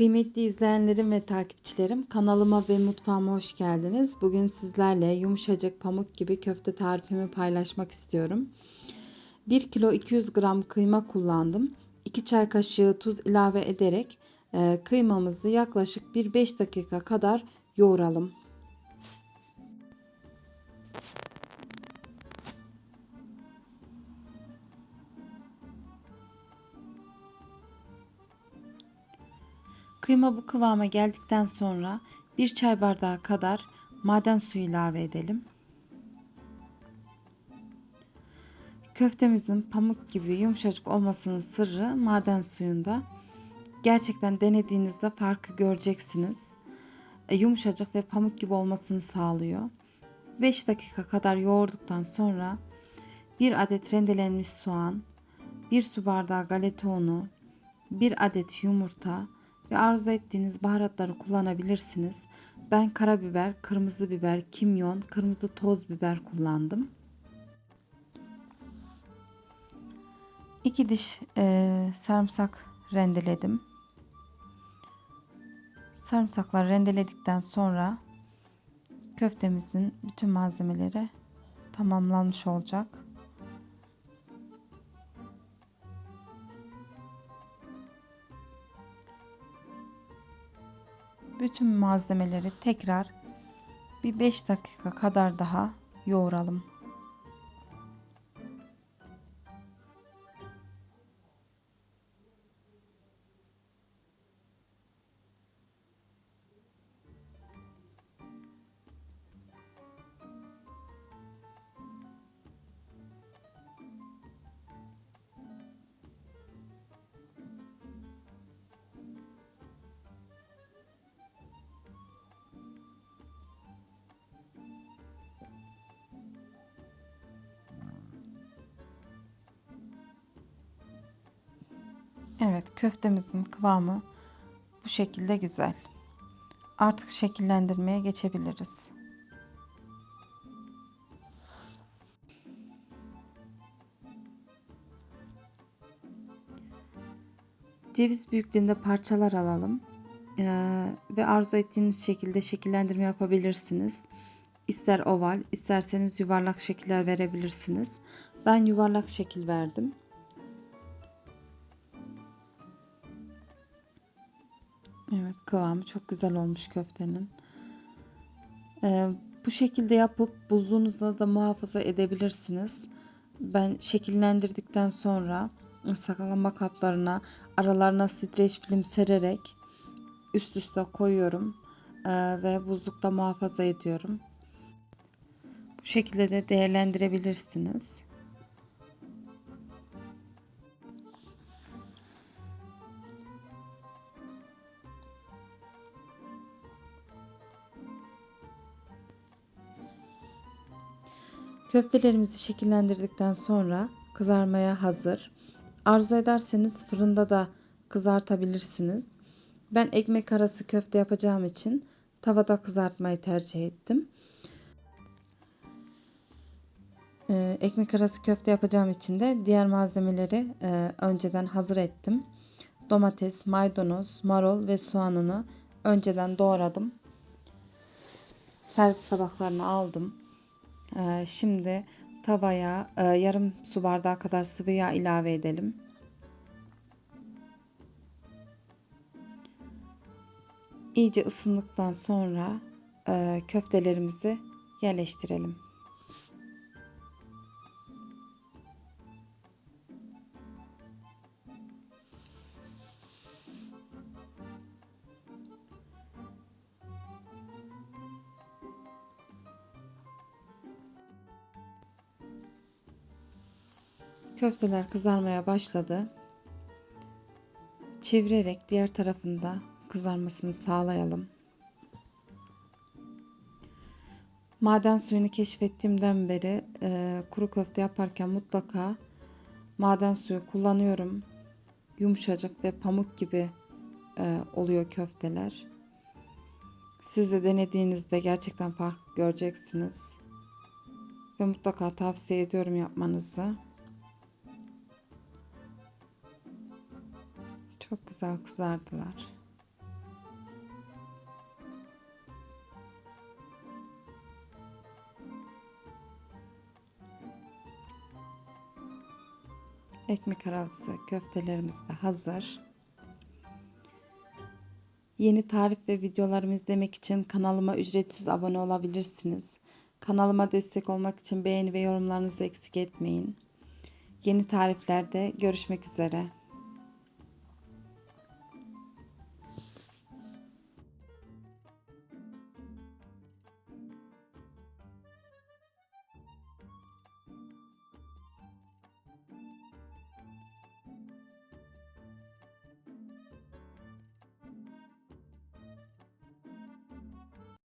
Kıymetli izleyenlerim ve takipçilerim kanalıma ve mutfağıma hoş geldiniz. Bugün sizlerle yumuşacık pamuk gibi köfte tarifimi paylaşmak istiyorum. 1 kilo 200 gram kıyma kullandım. 2 çay kaşığı tuz ilave ederek e, kıymamızı yaklaşık 1-5 dakika kadar yoğuralım. Kıyma bu kıvama geldikten sonra bir çay bardağı kadar maden suyu ilave edelim. Köftemizin pamuk gibi yumuşacık olmasının sırrı maden suyunda. Gerçekten denediğinizde farkı göreceksiniz. E, yumuşacık ve pamuk gibi olmasını sağlıyor. 5 dakika kadar yoğurduktan sonra bir adet rendelenmiş soğan, bir su bardağı galeta unu, bir adet yumurta, ve arzu ettiğiniz baharatları kullanabilirsiniz. Ben karabiber, kırmızı biber, kimyon, kırmızı toz biber kullandım. 2 diş e, sarımsak rendeledim. Sarımsakları rendeledikten sonra köftemizin bütün malzemeleri tamamlanmış olacak. Bütün malzemeleri tekrar bir 5 dakika kadar daha yoğuralım. Evet köftemizin kıvamı bu şekilde güzel. Artık şekillendirmeye geçebiliriz. Ceviz büyüklüğünde parçalar alalım. Ee, ve arzu ettiğiniz şekilde şekillendirme yapabilirsiniz. İster oval, isterseniz yuvarlak şekiller verebilirsiniz. Ben yuvarlak şekil verdim. Evet kıvamı çok güzel olmuş köftenin. Ee, bu şekilde yapıp buzluğunuzda da muhafaza edebilirsiniz. Ben şekillendirdikten sonra saklama kaplarına aralarına streç film sererek üst üste koyuyorum ee, ve buzlukta muhafaza ediyorum. Bu şekilde de değerlendirebilirsiniz. Köftelerimizi şekillendirdikten sonra kızarmaya hazır. Arzu ederseniz fırında da kızartabilirsiniz. Ben ekmek arası köfte yapacağım için tavada kızartmayı tercih ettim. Ee, ekmek arası köfte yapacağım için de diğer malzemeleri e, önceden hazır ettim. Domates, maydanoz, marul ve soğanını önceden doğradım. Servis tabaklarına aldım. Ee, şimdi tavaya e, yarım su bardağı kadar sıvı yağ ilave edelim. İyice ısındıktan sonra e, köftelerimizi yerleştirelim. Köfteler kızarmaya başladı. Çevirerek diğer tarafında kızarmasını sağlayalım. Maden suyunu keşfettiğimden beri e, kuru köfte yaparken mutlaka maden suyu kullanıyorum. Yumuşacık ve pamuk gibi e, oluyor köfteler. Siz de denediğinizde gerçekten fark göreceksiniz. Ve mutlaka tavsiye ediyorum yapmanızı. Çok güzel kızardılar. Ekmek arası köftelerimiz de hazır. Yeni tarif ve videolarımı izlemek için kanalıma ücretsiz abone olabilirsiniz. Kanalıma destek olmak için beğeni ve yorumlarınızı eksik etmeyin. Yeni tariflerde görüşmek üzere.